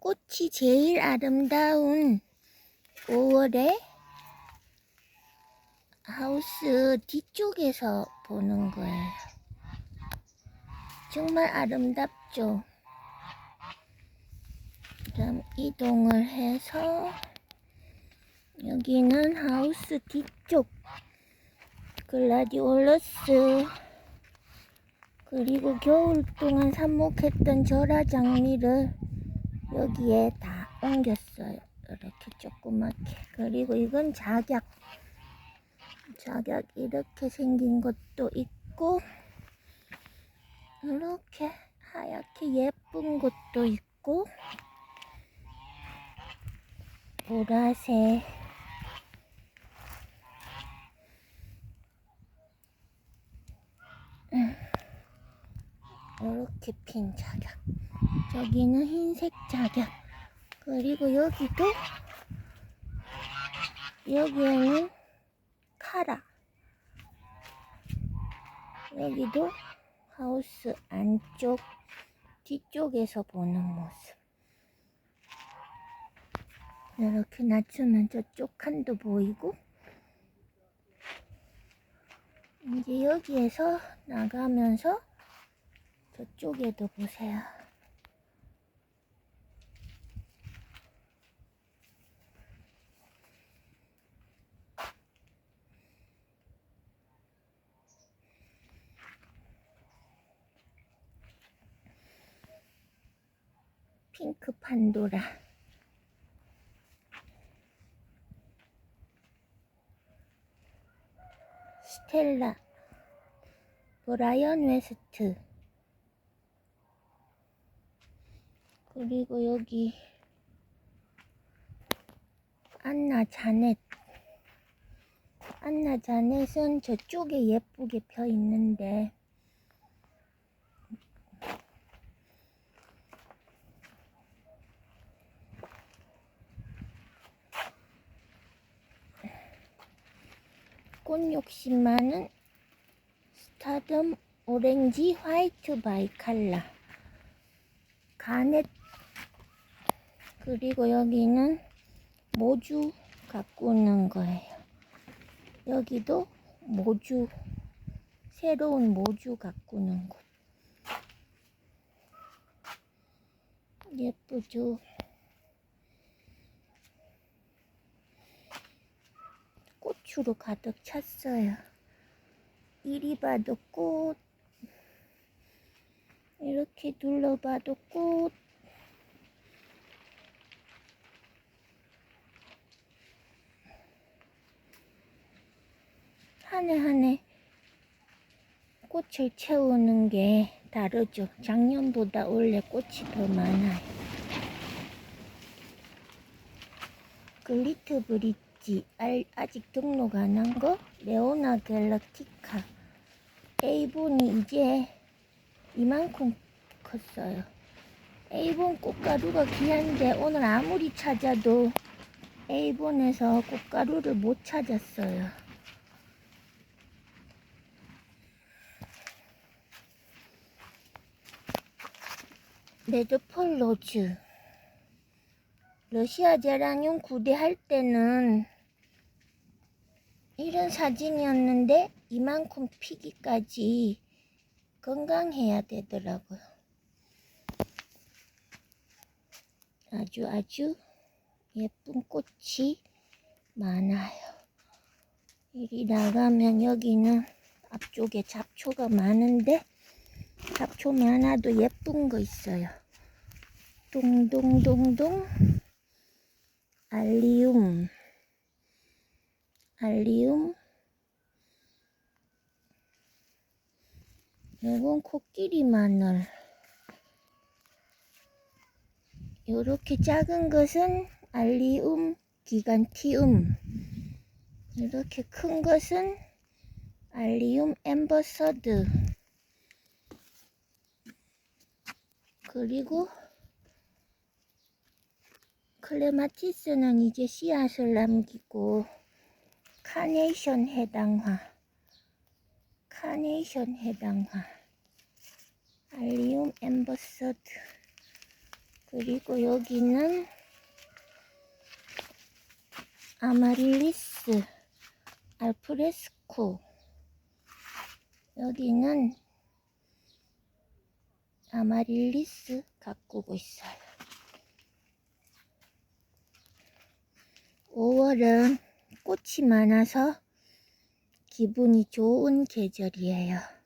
꽃이 제일 아름다운 5월에 하우스 뒤쪽에서 보는 거예요. 정말 아름답죠? 그럼 이동을 해서 여기는 하우스 뒤쪽 글라디올러스 그리고 겨울 동안 삽목했던 절화 장미를 여기에 다 옮겼어요. 이렇게 조그맣게. 그리고 이건 작약. 작약 이렇게 생긴 것도 있고, 이렇게 하얗게 예쁜 것도 있고, 보라색. 음. 이렇게 핀 작약. 저기는 흰색 작약. 그리고 여기도 여기에는 카라. 여기도 하우스 안쪽 뒤쪽에서 보는 모습. 이렇게 낮추면 저쪽 칸도 보이고 이제 여기에서 나가면서 저쪽에도 보세요. 핑크 판도라. 스텔라. 브라이언 웨스트. 그리고 여기 안나 자넷. 안나 자넷은 저쪽에 예쁘게 펴 있는데 꽃 욕심 많은 스타덤 오렌지 화이트 바이 칼라 가넷 그리고 여기는 모주 가꾸는 거예요. 여기도 모주 새로운 모주 가꾸는 곳 예쁘죠? 꽃으로 가득 찼어요. 이리 봐도 꽃, 이렇게 둘러봐도 꽃. 한해 한 해 꽃을 채우는 게 다르죠. 작년보다 올해 꽃이 더 많아요. 글리트 브릿지 알, 아직 등록 안 한 거 레오나 갤럭티카 A본이 이제 이만큼 컸어요. A본 꽃가루가 귀한데 오늘 아무리 찾아도 A본에서 꽃가루를 못 찾았어요. 레드펄 로즈 러시아 제라늄 구대할 때는 이런 사진이었는데 이만큼 피기까지 건강해야 되더라고요. 아주 아주 예쁜 꽃이 많아요. 이리 나가면 여기는 앞쪽에 잡초가 많은데 잡초 많아도 예쁜 거 있어요. 동동동동 알리움. 알리움. 이건 코끼리 마늘. 이렇게 작은 것은 알리움 기간티움. 이렇게 큰 것은 알리움 엠버서드. 그리고 클레마티스는 이제 씨앗을 남기고 카네이션 해당화 카네이션 해당화 알리움 엠버서드 그리고 여기는 아마릴리스 알프레스코 여기는 아마릴리스 가꾸고 있어요. 5월은 꽃이 많아서 기분이 좋은 계절이에요.